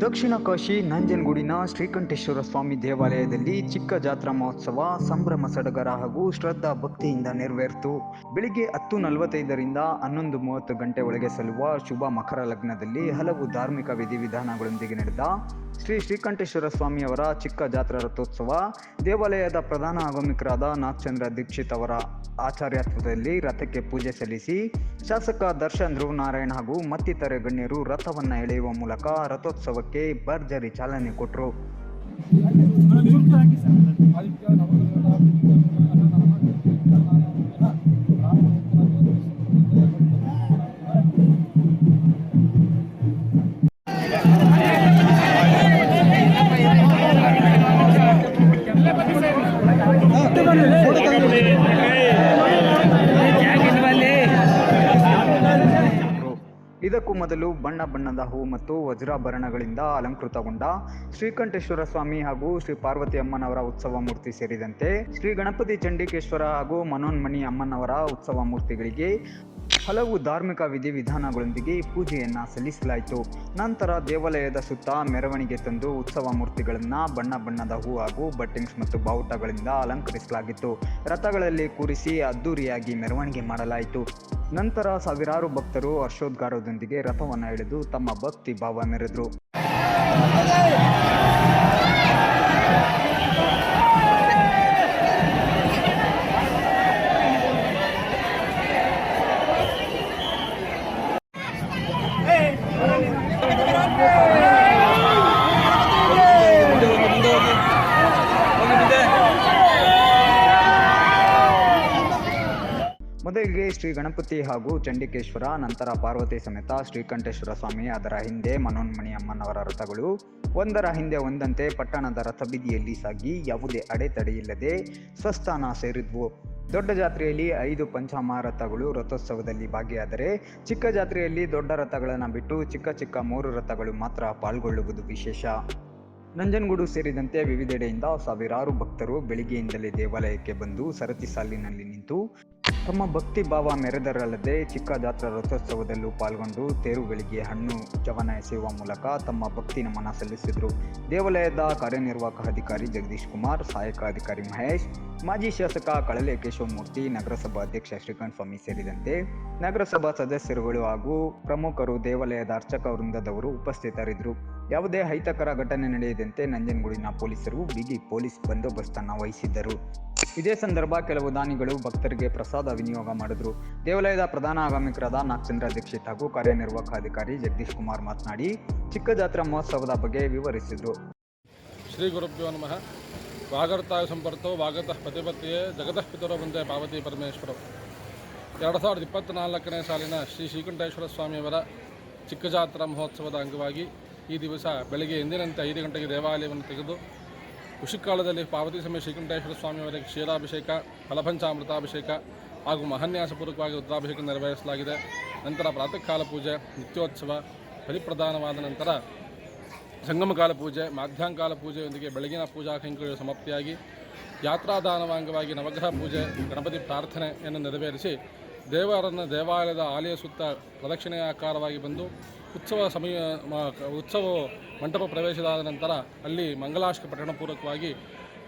ದಕ್ಷಿಣ ಕಾಶಿ ನಂಜನಗೂಡಿನ ಶ್ರೀಕಂಠೇಶ್ವರ ಸ್ವಾಮಿ ದೇವಾಲಯದಲ್ಲಿ ಚಿಕ್ಕ ಜಾತ್ರಾ ಮಹೋತ್ಸವ ಸಂಭ್ರಮ ಸಡಗರ ಹಾಗೂ ಶ್ರದ್ಧಾ ಭಕ್ತಿಯಿಂದ ನೆರವೇರಿತು. ಬೆಳಿಗ್ಗೆ ಹತ್ತು ನಲವತ್ತೈದರಿಂದ ಹನ್ನೊಂದು ಮೂವತ್ತು ಗಂಟೆ ಒಳಗೆ ಸಲ್ಲುವ ಶುಭ ಮಕರ ಲಗ್ನದಲ್ಲಿ ಹಲವು ಧಾರ್ಮಿಕ ವಿಧಿವಿಧಾನಗಳೊಂದಿಗೆ ನಡೆದ ಶ್ರೀ ಶ್ರೀಕಂಠೇಶ್ವರ ಸ್ವಾಮಿಯವರ ಚಿಕ್ಕ ಜಾತ್ರಾ ರಥೋತ್ಸವ ದೇವಾಲಯದ ಪ್ರಧಾನ ಆಗಮಿಕರಾದ ನಾಗಚಂದ್ರ ದೀಕ್ಷಿತ್ ಅವರ ಆಚಾರ್ಯತ್ವದಲ್ಲಿ ರಥಕ್ಕೆ ಪೂಜೆ ಸಲ್ಲಿಸಿ ಶಾಸಕ ದರ್ಶನ್ ಧ್ರುವ ನಾರಾಯಣ್ ಹಾಗೂ ಮತ್ತಿತರೆ ಗಣ್ಯರು ರಥವನ್ನು ಎಳೆಯುವ ಮೂಲಕ ರಥೋತ್ಸವಕ್ಕೆ ಭರ್ಜರಿ ಚಾಲನೆ ಕೊಟ್ಟರು ಇದಕ್ಕೂ ಮೊದಲು ಬಣ್ಣ ಬಣ್ಣದ ಹೂ ಮತ್ತು ವಜ್ರಾಭರಣಗಳಿಂದ ಅಲಂಕೃತಗೊಂಡ ಶ್ರೀಕಂಠೇಶ್ವರ ಸ್ವಾಮಿ ಹಾಗೂ ಶ್ರೀ ಪಾರ್ವತಿ ಅಮ್ಮನವರ ಉತ್ಸವ ಮೂರ್ತಿ ಸೇರಿದಂತೆ ಶ್ರೀ ಗಣಪತಿ ಚಂಡಿಕೇಶ್ವರ ಹಾಗೂ ಮನೋನ್ಮಣಿ ಅಮ್ಮನವರ ಉತ್ಸವ ಮೂರ್ತಿಗಳಿಗೆ ಹಲವು ಧಾರ್ಮಿಕ ವಿಧಿವಿಧಾನಗಳೊಂದಿಗೆ ಪೂಜೆಯನ್ನು ಸಲ್ಲಿಸಲಾಯಿತು. ನಂತರ ದೇವಾಲಯದ ಸುತ್ತ ಮೆರವಣಿಗೆ ತಂದು ಉತ್ಸವ ಮೂರ್ತಿಗಳನ್ನು ಬಣ್ಣ ಬಣ್ಣದ ಹೂ ಹಾಗೂ ಬಟ್ಟಿಂಗ್ಸ್ ಮತ್ತು ಬಾವುಟಗಳಿಂದ ಅಲಂಕರಿಸಲಾಗಿತ್ತು. ರಥಗಳಲ್ಲಿ ಕೂರಿಸಿ ಅದ್ದೂರಿಯಾಗಿ ಮೆರವಣಿಗೆ ಮಾಡಲಾಯಿತು. ನಂತರ ಸಾವಿರಾರು ಭಕ್ತರು ಹರ್ಷೋದ್ಗಾರದೊಂದಿಗೆ ರಥವನ್ನು ಎಳೆದು ತಮ್ಮ ಭಕ್ತಿ ಭಾವ ಮೆರೆದರು ಶ್ರೀ ಗಣಪತಿ ಹಾಗೂ ಚಂಡಿಕೇಶ್ವರ, ನಂತರ ಪಾರ್ವತಿ ಸಮೇತ ಶ್ರೀಕಂಠೇಶ್ವರ ಸ್ವಾಮಿ, ಅದರ ಹಿಂದೆ ಮನೋನ್ಮಣಿ ಅಮ್ಮನವರ ರಥಗಳು. ಒಂದರ ಹಿಂದೆ ಒಂದಂತೆ ಪಟ್ಟಣದ ರಥಬೀದಿಯಲ್ಲಿ ಸಾಗಿ ಯಾವುದೇ ಅಡೆತಡೆಯಿಲ್ಲದೆ ಸ್ವಸ್ಥಾನ ಸೇರಿದ್ವು. ದೊಡ್ಡ ಜಾತ್ರೆಯಲ್ಲಿ ಐದು ಪಂಚಮಹಾರಥಗಳು ರಥಗಳು ರಥೋತ್ಸವದಲ್ಲಿ ಭಾಗಿಯಾದರೆ ಚಿಕ್ಕ ಜಾತ್ರೆಯಲ್ಲಿ ದೊಡ್ಡ ರಥಗಳನ್ನು ಬಿಟ್ಟು ಚಿಕ್ಕ ಚಿಕ್ಕ ಮೂರು ರಥಗಳು ಮಾತ್ರ ಪಾಲ್ಗೊಳ್ಳುವುದು ವಿಶೇಷ. ನಂಜನಗೂಡು ಸೇರಿದಂತೆ ವಿವಿಧೆಡೆಯಿಂದ ಸಾವಿರಾರು ಭಕ್ತರು ಬೆಳಿಗ್ಗೆಯಿಂದಲೇ ದೇವಾಲಯಕ್ಕೆ ಬಂದು ಸರತಿ ಸಾಲಿನಲ್ಲಿ ನಿಂತು ತಮ್ಮ ಭಕ್ತಿ ಭಾವ ಮೆರೆದರಲ್ಲದೆ ಚಿಕ್ಕ ಜಾತ್ರಾ ರಥೋತ್ಸವದಲ್ಲೂ ಪಾಲ್ಗೊಂಡು ತೇರುಗಳಿಗೆ ಹಣ್ಣು ಚವನ ಎಸೆಯುವ ಮೂಲಕ ತಮ್ಮ ಭಕ್ತಿ ನಮನ ಸಲ್ಲಿಸಿದರು. ದೇವಾಲಯದ ಕಾರ್ಯನಿರ್ವಾಹಕ ಅಧಿಕಾರಿ ಜಗದೀಶ್ ಕುಮಾರ್, ಸಹಾಯಕ ಅಧಿಕಾರಿ ಮಹೇಶ್, ಮಾಜಿ ಶಾಸಕ ಕಳಲೆ ಕೇಶವಮೂರ್ತಿ ನಗರಸಭಾ ಅಧ್ಯಕ್ಷ ಶ್ರೀಕಾಂತ್ ಸ್ವಾಮಿ ಸೇರಿದಂತೆ ನಗರಸಭಾ ಸದಸ್ಯರುಗಳು ಹಾಗೂ ಪ್ರಮುಖರು ದೇವಾಲಯದ ಅರ್ಚಕ ವೃಂದದವರು ಉಪಸ್ಥಿತರಿದ್ದರು. ಯಾವುದೇ ಅಹಿತಕರ ಘಟನೆ ನಡೆಯದಂತೆ ನಂಜನಗೂಡಿನ ಪೊಲೀಸರು ಬಿಗಿ ಪೊಲೀಸ್ ಬಂದೋಬಸ್ತನ್ನು ವಹಿಸಿದ್ದರು. ಇದೇ ಸಂದರ್ಭ ಕೆಲವು ದಾನಿಗಳು ಭಕ್ತರಿಗೆ ಪ್ರಸಾದ ವಿನಿಯೋಗ ಮಾಡಿದ್ರು. ದೇವಾಲಯದ ಪ್ರಧಾನ ಆಗಮಿಕರಾದ ನಾಗಚಂದ್ರ ದೀಕ್ಷಿತ್ ಹಾಗೂ ಕಾರ್ಯನಿರ್ವಾಹಕ ಅಧಿಕಾರಿ ಜಗದೀಶ್ ಕುಮಾರ್ ಮಾತನಾಡಿ, ಚಿಕ್ಕ ಜಾತ್ರಾ ಮಹೋತ್ಸವದ ಬಗ್ಗೆ ವಿವರಿಸಿದರು. ಶ್ರೀ ಗುರುಭ್ಯೋ ನಮಃ. ವಾಗರ್ತಾಯ ಸಂಪರ್ತೋ ವಾಗತಃ ಪತಿಪತಿಯೇ ಜಗತಃ ಪಿತರೋ ಬಂದೆ ಪಾರ್ವತಿ ಪರಮೇಶ್ವರ. ಎರಡು ಸಾವಿರದ ಇಪ್ಪತ್ತ್ನಾಲ್ಕನೇ ಸಾಲಿನ ಶ್ರೀ ಶ್ರೀಕಂಠೇಶ್ವರ ಸ್ವಾಮಿಯವರ ಚಿಕ್ಕ ಜಾತ್ರಾ ಮಹೋತ್ಸವದ ಅಂಗವಾಗಿ ಈ ದಿವಸ ಬೆಳಗ್ಗೆ ಎಂದಿನಂತೆ ಐದು ಗಂಟೆಗೆ ದೇವಾಲಯವನ್ನು ತೆಗೆದು ಕುಶಿಕಾಲದಲ್ಲಿ ಪಾರ್ವತಿ ಸಮಯ ಶ್ರೀಕಂಠೇಶ್ವರ ಸ್ವಾಮಿಯವರಿಗೆ ಕ್ಷೀರಾಭಿಷೇಕ ಫಲಪಂಚಾಮೃತಾಭಿಷೇಕ ಹಾಗೂ ಮಹನ್ಯಾಸಪೂರ್ವಕವಾಗಿ ರುದ್ರಾಭಿಷೇಕ ನೆರವೇರಿಸಲಾಗಿದೆ. ನಂತರ ಪ್ರಾತಃ ಕಾಲ ಪೂಜೆ, ನಿತ್ಯೋತ್ಸವ ಪರಿಪ್ರಧಾನವಾದ ನಂತರ ಸಂಗಮಕಾಲ ಪೂಜೆ ಮಾಧ್ಯಾಂಕಾಲ ಪೂಜೆಯೊಂದಿಗೆ ಬೆಳಗಿನ ಪೂಜಾ ಕೈಂಕರ್ಯ ಸಮಾಪ್ತಿಯಾಗಿ ಯಾತ್ರಾದಾನವ ಅಂಗವಾಗಿ ನವಗ್ರಹ ಪೂಜೆ, ಗಣಪತಿ ಪ್ರಾರ್ಥನೆಯನ್ನು ನೆರವೇರಿಸಿ ದೇವರನ್ನು ದೇವಾಲಯದ ಆಲಯ ಸುತ್ತ ಪ್ರದಕ್ಷಿಣೆಯ ಆಕಾರವಾಗಿ ಬಂದು ಉತ್ಸವ ಸಮಯ ಉತ್ಸವ ಮಂಟಪ ಪ್ರವೇಶದಾದ ನಂತರ ಅಲ್ಲಿ ಮಂಗಲಾಷ್ಟಕ ಪಠಣಪೂರ್ವಕವಾಗಿ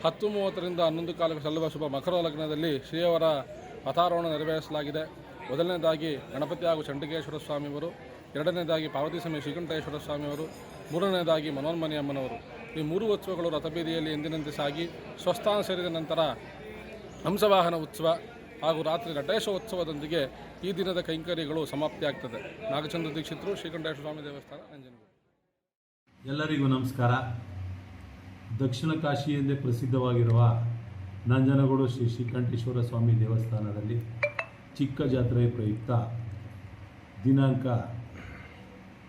ಹತ್ತು ಮೂವತ್ತರಿಂದ ಹನ್ನೊಂದು ಕಾಲಕ್ಕೆ ಸಲ್ಲುವ ಶುಭ ಮಕರ ಲಗ್ನದಲ್ಲಿ ಶ್ರೀಯವರ ಪಥಾರೋಹಣ ನೆರವೇರಿಸಲಾಗಿದೆ. ಮೊದಲನೇದಾಗಿ ಗಣಪತಿ ಹಾಗೂ ಚಂಡಿಕೇಶ್ವರ ಸ್ವಾಮಿಯವರು, ಎರಡನೇದಾಗಿ ಪಾರ್ವತಿ ಸಮಯ ಶ್ರೀಕಂಠೇಶ್ವರ ಸ್ವಾಮಿಯವರು, ಮೂರನೇದಾಗಿ ಮನೋನ್ಮನಿ ಅಮ್ಮನವರು. ಈ ಮೂರು ಉತ್ಸವಗಳು ರಥಬೀದಿಯಲ್ಲಿ ಎಂದಿನಂತೆ ಸಾಗಿ, ಸ್ವಸ್ಥಾನ ಸೇರಿದ ನಂತರ ಹಂಸವಾಹನ ಉತ್ಸವ ಹಾಗೂ ರಾತ್ರಿ ನಟೇಶೋತ್ಸವದೊಂದಿಗೆ ಈ ದಿನದ ಕೈಂಕರ್ಯಗಳು ಸಮಾಪ್ತಿಯಾಗ್ತದೆ. ನಾಗಚಂದ್ರ ದೀಕ್ಷಿತರು ಶ್ರೀಕಂಠೇಶ್ವರ ಸ್ವಾಮಿ ದೇವಸ್ಥಾನ, ನಂಜನಗೂಡು. ಎಲ್ಲರಿಗೂ ನಮಸ್ಕಾರ. ದಕ್ಷಿಣ ಕಾಶಿ ಎಂದೇ ಪ್ರಸಿದ್ಧವಾಗಿರುವ ನಂಜನಗೂಡು ಶ್ರೀ ಶ್ರೀಕಂಠೇಶ್ವರ ಸ್ವಾಮಿ ದೇವಸ್ಥಾನದಲ್ಲಿ ಚಿಕ್ಕ ಜಾತ್ರೆ ಪ್ರಯುಕ್ತ ದಿನಾಂಕ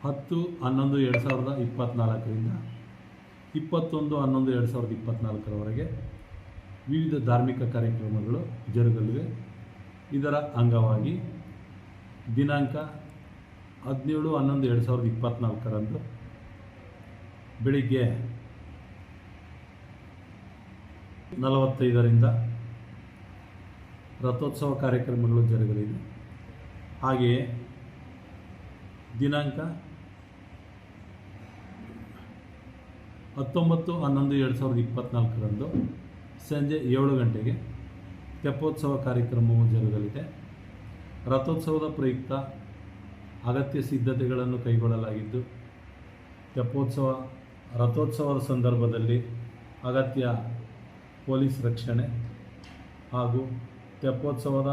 ಹತ್ತು ಹನ್ನೊಂದು ಎರಡು ಸಾವಿರದ ಇಪ್ಪತ್ತ್ನಾಲ್ಕರಿಂದ ಇಪ್ಪತ್ತೊಂದು ಹನ್ನೊಂದು ಎರಡು ಸಾವಿರದ ಇಪ್ಪತ್ತ್ನಾಲ್ಕರವರೆಗೆ ವಿವಿಧ ಧಾರ್ಮಿಕ ಕಾರ್ಯಕ್ರಮಗಳು ಜರುಗಲಿವೆ. ಇದರ ಅಂಗವಾಗಿ ದಿನಾಂಕ ಹದಿನೇಳು, ಹನ್ನೊಂದು, ಎರಡು ಸಾವಿರದ ಇಪ್ಪತ್ತ್ನಾಲ್ಕರಂದು ಬೆಳಿಗ್ಗೆ ನಲವತ್ತೈದರಿಂದ ರಥೋತ್ಸವ ಕಾರ್ಯಕ್ರಮಗಳು ಜರುಗಲಿದೆ ಹಾಗೆಯೇ ದಿನಾಂಕ ಹತ್ತೊಂಬತ್ತು, ಹನ್ನೊಂದು, ಎರಡು ಸಾವಿರದ ಇಪ್ಪತ್ತ್ನಾಲ್ಕರಂದು ಸಂಜೆ ಏಳು ಗಂಟೆಗೆ ತೆಪ್ಪೋತ್ಸವ ಕಾರ್ಯಕ್ರಮವು ಜರುಗಲಿದೆ. ರಥೋತ್ಸವದ ಪ್ರಯುಕ್ತ ಅಗತ್ಯ ಸಿದ್ಧತೆಗಳನ್ನು ಕೈಗೊಳ್ಳಲಾಗಿದ್ದು, ತೆಪ್ಪೋತ್ಸವ, ರಥೋತ್ಸವದ ಸಂದರ್ಭದಲ್ಲಿ ಅಗತ್ಯ ಪೊಲೀಸ್ ರಕ್ಷಣೆ ಹಾಗೂ ತೆಪ್ಪೋತ್ಸವದ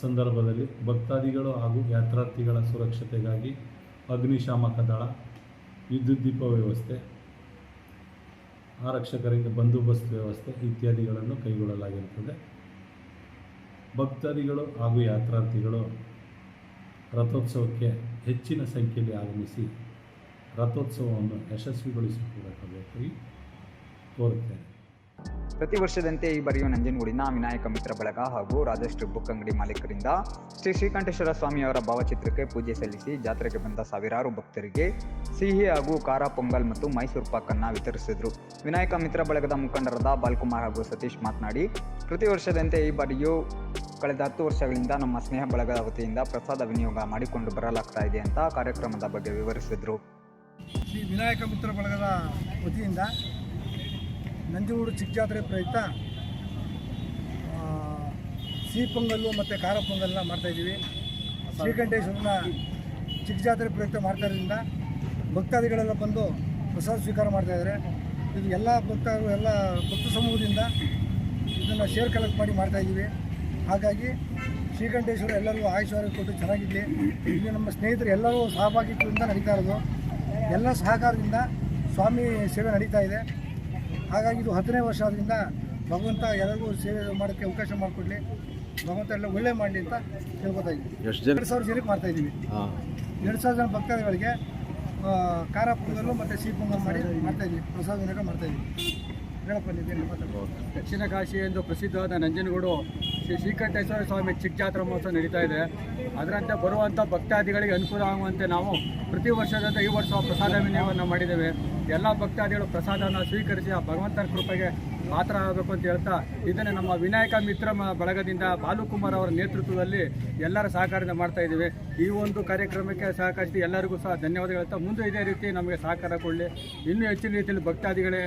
ಸಂದರ್ಭದಲ್ಲಿ ಭಕ್ತಾದಿಗಳು ಹಾಗೂ ಯಾತ್ರಾರ್ಥಿಗಳ ಸುರಕ್ಷತೆಗಾಗಿ ಅಗ್ನಿಶಾಮಕ ದಳ, ವಿದ್ಯುತ್ ದೀಪ ವ್ಯವಸ್ಥೆ ಆರಕ್ಷಕರಿಂದ ಬಂದೋಬಸ್ತ್ ವ್ಯವಸ್ಥೆ ಇತ್ಯಾದಿಗಳನ್ನು ಕೈಗೊಳ್ಳಲಾಗಿರುತ್ತದೆ. ಭಕ್ತಾದಿಗಳು ಹಾಗೂ ಯಾತ್ರಾರ್ಥಿಗಳು ರಥೋತ್ಸವಕ್ಕೆ ಹೆಚ್ಚಿನ ಸಂಖ್ಯೆಯಲ್ಲಿ ಆಗಮಿಸಿ ರಥೋತ್ಸವವನ್ನು ಯಶಸ್ವಿಗೊಳಿಸಿಕೊಳ್ಳಬೇಕಾಗಿ ಕೋರುತ್ತೇನೆ ಪ್ರತಿ ವರ್ಷದಂತೆ ಈ ಬಾರಿಯೂ ನಂಜನಗೂಡಿನ ವಿನಾಯಕ ಮಿತ್ರ ಬಳಗ ಹಾಗೂ ರಾಜಶ್ರೀ ಬುಕ್ ಅಂಗಡಿ ಮಾಲೀಕರಿಂದ ಶ್ರೀ ಶ್ರೀಕಂಠೇಶ್ವರ ಸ್ವಾಮಿಯವರ ಭಾವಚಿತ್ರಕ್ಕೆ ಪೂಜೆ ಸಲ್ಲಿಸಿ ಜಾತ್ರೆಗೆ ಬಂದ ಸಾವಿರಾರು ಭಕ್ತರಿಗೆ ಸಿಹಿ ಹಾಗೂ ಖಾರ ಪೊಂಗಲ್ ಮತ್ತು ಮೈಸೂರು ಪಾಕನ್ನು ವಿತರಿಸಿದರು. ವಿನಾಯಕ ಮಿತ್ರ ಬಳಗದ ಮುಖಂಡರಾದ ಬಾಲ್ಕುಮಾರ್ ಹಾಗೂ ಸತೀಶ್ ಮಾತನಾಡಿ, ಪ್ರತಿ ವರ್ಷದಂತೆ ಈ ಬಾರಿಯೂ ಕಳೆದ ಹತ್ತು ವರ್ಷಗಳಿಂದ ನಮ್ಮ ಸ್ನೇಹ ಬಳಗದ ವತಿಯಿಂದ ಪ್ರಸಾದ ವಿನಿಯೋಗ ಮಾಡಿಕೊಂಡು ಬರಲಾಗ್ತಾ ಇದೆ ಅಂತ ಕಾರ್ಯಕ್ರಮದ ಬಗ್ಗೆ ವಿವರಿಸಿದರು. ಶ್ರೀ ವಿನಾಯಕ ಮಿತ್ರ ಬಳಗದ ವತಿಯಿಂದ ನಂಜನಗೂಡು ಚಿಕ್ಕ ಜಾತ್ರೆ ಪ್ರಯುಕ್ತ ಸಿಹಿ ಪೊಂಗಲ್ಲು ಮತ್ತು ಖಾರ ಪೊಂಗಲ್ನ ಮಾಡ್ತಾಯಿದ್ದೀವಿ ಶ್ರೀಕಂಠೇಶ್ವರನ ಚಿಕ್ಕ ಜಾತ್ರೆ ಪ್ರಯುಕ್ತ ಮಾಡ್ತಾಯಿರೋದ್ರಿಂದ ಭಕ್ತಾದಿಗಳೆಲ್ಲ ಬಂದು ಪ್ರಸಾದ ಸ್ವೀಕಾರ ಮಾಡ್ತಾಯಿದ್ದಾರೆ ಇದು ಎಲ್ಲ ಭಕ್ತರು ಎಲ್ಲ ಭಕ್ತ ಸಮೂಹದಿಂದ ಇದನ್ನು ಶೇರ್ ಕಲೆಕ್ಟ್ ಮಾಡಿ ಮಾಡ್ತಾಯಿದ್ದೀವಿ ಹಾಗಾಗಿ ಶ್ರೀಕಂಠೇಶ್ವರ ಎಲ್ಲರಿಗೂ ಆಯುಷ್ಯ ಕೊಟ್ಟು ಚೆನ್ನಾಗಿರಲಿ. ಇಲ್ಲಿ ನಮ್ಮ ಸ್ನೇಹಿತರು ಎಲ್ಲರೂ ಸಹಭಾಗಿತ್ವದಿಂದ ನಡೀತಾ ಇರೋದು. ಎಲ್ಲ ಸಹಕಾರದಿಂದ ಸ್ವಾಮಿ ಸೇವೆ ನಡೀತಾ ಇದೆ. ಹಾಗಾಗಿ ಇದು ಹತ್ತನೇ ವರ್ಷ ಆದ್ದರಿಂದ ಭಗವಂತ ಎಲ್ಲರಿಗೂ ಸೇವೆ ಮಾಡೋಕ್ಕೆ ಅವಕಾಶ ಮಾಡಿಕೊಡ್ಲಿ. ಭಗವಂತ ಎಲ್ಲ ಒಳ್ಳೆ ಮಾಡಲಿ ಅಂತ ಕೇಳ್ಕೊತಾ ಇದ್ದೀವಿ ಎಷ್ಟು ಎರಡು ಸಾವಿರ ಜನಕ್ಕೆ ಮಾಡ್ತಾ ಇದ್ದೀವಿ. ಹಾಂ. ಎರಡು ಸಾವಿರ ಜನ ಭಕ್ತಾದಿಗಳಿಗೆ ಆ, ಖಾರ ಪೊಂಗಲ್ಲು ಮತ್ತು ಸಿಹಿ ಪೊಂಗಲ್ ಮಾಡಿ ಮಾಡ್ತಾ ಇದ್ದೀವಿ. ಪ್ರಸಾದ ಮಾಡ್ತಾ ಇದ್ದೀವಿ. ಹೇಳಪ್ಪ ದಕ್ಷಿಣ ಕಾಶಿ ಎಂದು ಪ್ರಸಿದ್ಧವಾದ ನಂಜನಗೂಡು ಶ್ರೀ ಶ್ರೀಕಂಠೇಶ್ವರ ಸ್ವಾಮಿ ಚಿಕ್ಕ ಜಾತ್ರಾ ಮಹೋತ್ಸವ ನಡೀತಾ ಇದೆ. ಅದರಂತೆ ಬರುವಂಥ ಭಕ್ತಾದಿಗಳಿಗೆ ಅನುಕೂಲ ಆಗುವಂತೆ ನಾವು ಪ್ರತಿ ವರ್ಷದಂತೆ ಈ ವರ್ಷ ಪ್ರಸಾದ ವಿನಿಯೋಗವನ್ನು ಮಾಡಿದ್ದೇವೆ. ಎಲ್ಲ ಭಕ್ತಾದಿಗಳು ಪ್ರಸಾದವನ್ನು ಸ್ವೀಕರಿಸಿ ಆ ಭಗವಂತನ ಕೃಪೆಗೆ ಪಾತ್ರ ಆಗಬೇಕು ಅಂತ ಹೇಳ್ತಾ ಇದನ್ನು ನಮ್ಮ ವಿನಾಯಕ ಮಿತ್ರ ಬಳಗದಿಂದ ಬಾಲುಕುಮಾರ್ ಅವರ ನೇತೃತ್ವದಲ್ಲಿ ಎಲ್ಲರ ಸಹಕಾರದಿಂದ ಮಾಡ್ತಾ ಇದ್ದೀವಿ. ಈ ಒಂದು ಕಾರ್ಯಕ್ರಮಕ್ಕೆ ಸಹಕರಿಸಿ ಎಲ್ಲರಿಗೂ ಸಹ ಧನ್ಯವಾದಗಳು ಹೇಳ್ತಾ ಮುಂದೆ ಇದೇ ರೀತಿ ನಮಗೆ ಸಹಕಾರ ಕೊಡಲಿ. ಇನ್ನೂ ಹೆಚ್ಚಿನ ರೀತಿಯಲ್ಲಿ ಭಕ್ತಾದಿಗಳೇ